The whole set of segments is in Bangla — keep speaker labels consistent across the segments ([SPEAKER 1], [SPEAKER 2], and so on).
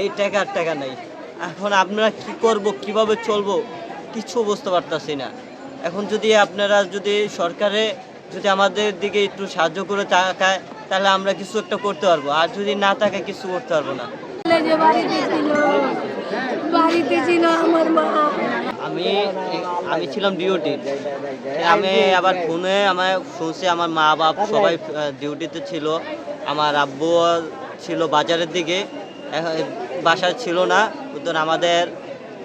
[SPEAKER 1] এই টাকা আর টাকা নেই। এখন আপনারা কি করব কীভাবে চলবো কিছু বুঝতে পারতাছি না। এখন যদি আপনারা যদি সরকারে যদি আমাদের দিকে একটু সাহায্য করে তাকায় তাহলে আমরা কিছু একটা করতে পারব। আর যদি না থাকে কিছু করতে পারব না।
[SPEAKER 2] বাড়িতে ছিল আমার মা।
[SPEAKER 1] আমি আমি ছিলাম ডিউটি। আমি আবার ফোনে আমার শুনছি আমার মা বাপ সবাই ডিউটিতে ছিল। আমার আব্বু ছিল বাজারের দিকে। এখন বাসায় ছিল না। সুতরাং আমাদের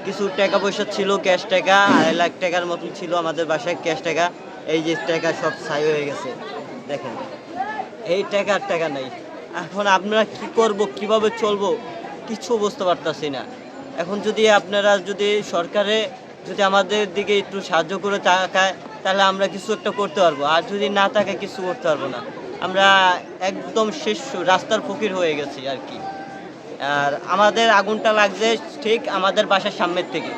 [SPEAKER 1] কিছু টাকা পয়সা ছিল ক্যাশ টাকা, আড়াই লাখ টাকার মতন ছিল আমাদের বাসায় ক্যাশ টাকা। এই যে টাকা সব ছাই হয়ে গেছে। দেখেন, এই টাকা আর টাকা নেই। এখন আপনারা কি করব, কীভাবে চলবো, কিছু বুঝতে পারতাছি না। এখন যদি আপনারা যদি সরকারে যদি আমাদের দিকে একটু সাহায্য করে তাকায়, তাহলে আমরা কিছু একটা করতে পারব। আর যদি না থাকে কিছু করতে পারব না। আমরা একদম শেষ রাস্তার ফকির হয়ে গেছি আর কি। আর আমাদের আগুনটা লাগছে ঠিক আমাদের বাসার সামনের থেকে।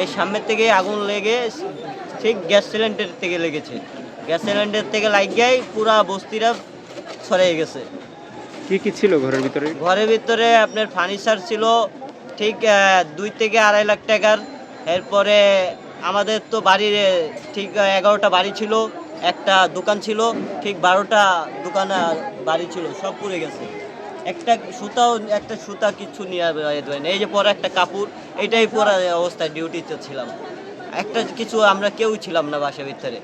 [SPEAKER 1] এই সামনের থেকে আগুন লেগে ঠিক গ্যাস সিলিন্ডার থেকে লেগেছে। গ্যাস সিলিন্ডার থেকে লাগিয়েই পুরা বস্তিরা ছড়িয়ে গেছে।
[SPEAKER 3] কি কি ছিল ঘরের ভিতরে?
[SPEAKER 1] ঘরের ভিতরে আপনার ফার্নিচার ছিল ঠিক দুই থেকে আড়াই লাখ টাকার। এরপরে আমাদের তো বাড়ির ঠিক এগারোটা বাড়ি ছিল একটা দোকান ছিল ঠিক বারোটা দোকান বাড়ি ছিল সব পুড়ে গেছে। একটা সুতাও, একটা সুতা কিছু নিয়ে এই যে পরে একটা কাপড়, এটাই পরা অবস্থায় ডিউটিতে ছিলাম। একটা কিছু আমরা কেউ ছিলাম না বাসার ভিতরে।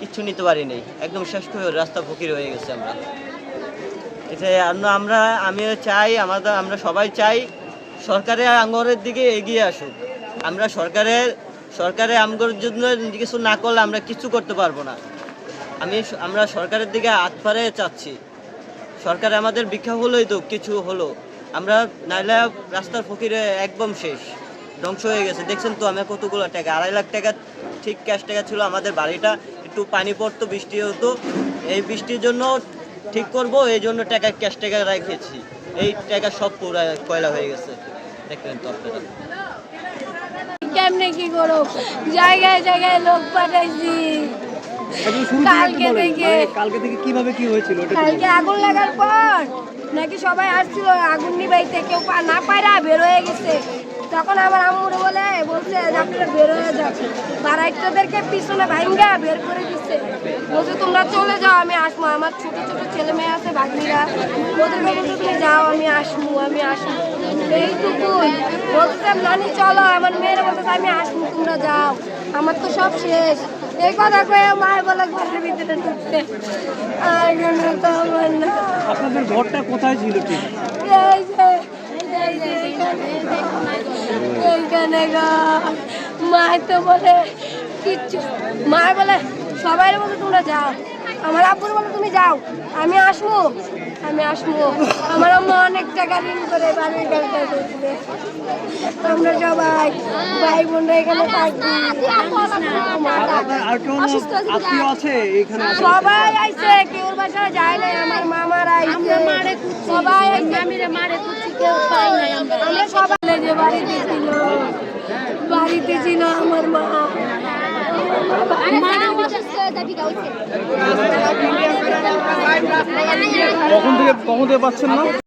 [SPEAKER 1] কিচ্ছু নিতে পারিনি একদম শেষ রাস্তা ফকির হয়ে গেছে আমরা। এটা আমরা আমরা, আমিও চাই, আমাদের, আমরা সবাই চাই সরকারের আঙ্গরের দিকে এগিয়ে আসুক। আমরা সরকারের সরকারের আমগরের জন্য কিছু না করলে আমরা কিছু করতে পারব না। আমি আমরা সরকারের দিকে হাত পারে চাচ্ছি। সরকার আমাদের ভিক্ষা হলোই তো কিছু হলো। আমরা নাইলে রাস্তার ফকিরে একদম শেষ। ধ্বংস হয়ে গেছে। দেখছেন তো আমি কতগুলো টাকা, আড়াই লাখ টাকা ঠিক ক্যাশ টাকা ছিল আমাদের বাড়িটা। একটু পানি পড়তো, বৃষ্টি হতো। এই বৃষ্টির জন্য ঠিক করব, এই জন্য টাকা, ক্যাশ টাকা রেখেছি। এই টাকা সব পুরো কয়লা হয়ে গেছে। দেখলেন তো আপনারা।
[SPEAKER 2] কেমনে কি করো জায়গায় জায়গায় লোক পাঠাইছি। কালকে থেকে।
[SPEAKER 3] মানে কালকে থেকে কীভাবে কি হয়েছিল?
[SPEAKER 2] কালকে আগুন লাগার পর নাকি সবাই আসছিল আগুন নিবাইতে কেউ না পায়রা বের হয়ে গেছে। তখন আমার আম্মুরে বলে বলছে আপনারা বের হয়ে যাচ্ছে বারাইটাদেরকে পিছনে ভাইঙ্গা বের করে দিচ্ছে বলছে তোমরা চলে যাও আমি আসব। আমার ছোট ছোট ছেলে মেয়ে আছে ভাগ্নিরা। ওদেরকে বলছে তুমি যাও আমি আসব আমি আসব। এইটুকুই বলছে নানি চলো। আমার মেয়েরা বলতেছে আমি আসব তোমরা যাও। আমার তো সব শেষ। এই কথা কয়ে মায় বলে ঘরের ভিতরে ঢুকতে আর তো
[SPEAKER 3] আপনাদের ঘরটা কোথায় ছিল ঠিক?
[SPEAKER 2] এই যে এইখানে, এইখানে তো বলে কিচ্ছু। বলে সবাই বলে তোমরা যাও। আমার আব্বুর বলে তুমি যাও। আমি আসব। আমি আসব। আমার আম্মা অনেক টাকা ঋণ করে বাড়ির গাড়িটা করছে আমরা সবাই ভাই বোনরা এখানে থাকি। সবাই আইছে কেউ বাসায় যায় নাই আমার মামার আইছে। সবাই আইছে। আমি রে মারে কুচি কেউ পাই নাই আমরা। সবাই যে বাড়িতে ছিল বাড়িতে ছিল আমার মা।
[SPEAKER 3] কখন থেকে কখন থেকে পাচ্ছেন না?